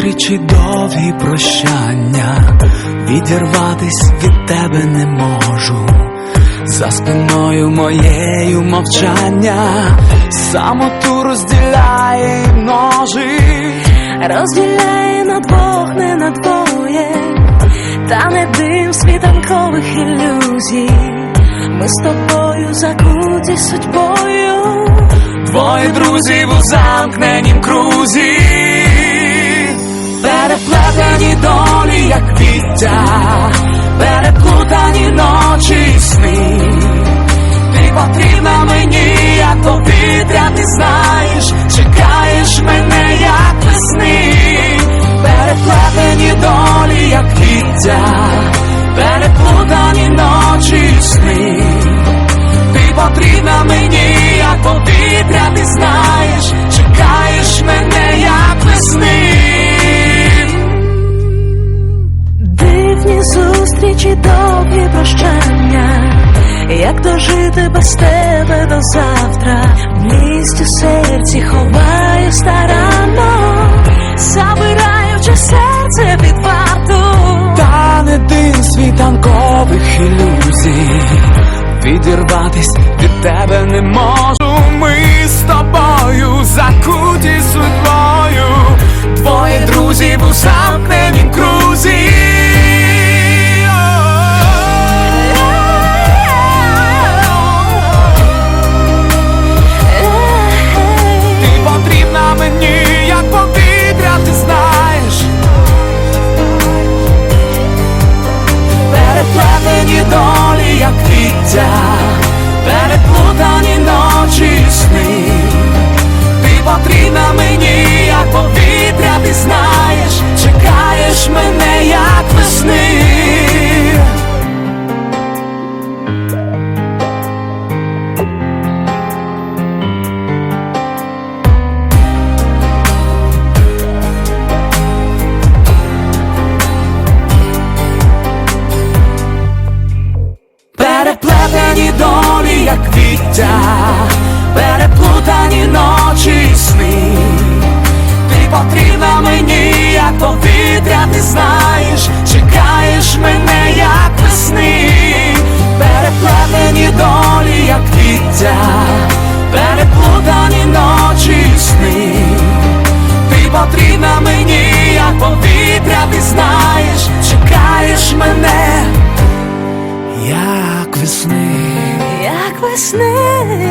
зустрічі, довгі прощання, відірватись від тебе не можу. За спиною моєю мовчання, самоту розділяє і множить. розділяє на двох, не на двоє, та не дим світанкових ілюзій. Ми з тобою закуті судьбою, Двоє друзів у замкненім крузі, переплетені долі, як віття, зустрічі, довгі прощання. Як дожити без тебе до завтра? Місць у серці ховаю старанно, забираючи серце під варту. Та не дим світанкових ілюзій, відірватись від тебе не можу. Ми повітря, ти знаєш, чекаєш мене, як весни. Переплетені долі, як віття, переплутані ночі ти знаєш, чекаєш мене, як весни, переплетені долі, як віття, переплутані ночі і сни, ти потрібна мені, як повітря, ти знаєш, чекаєш мене, як весни, як весни.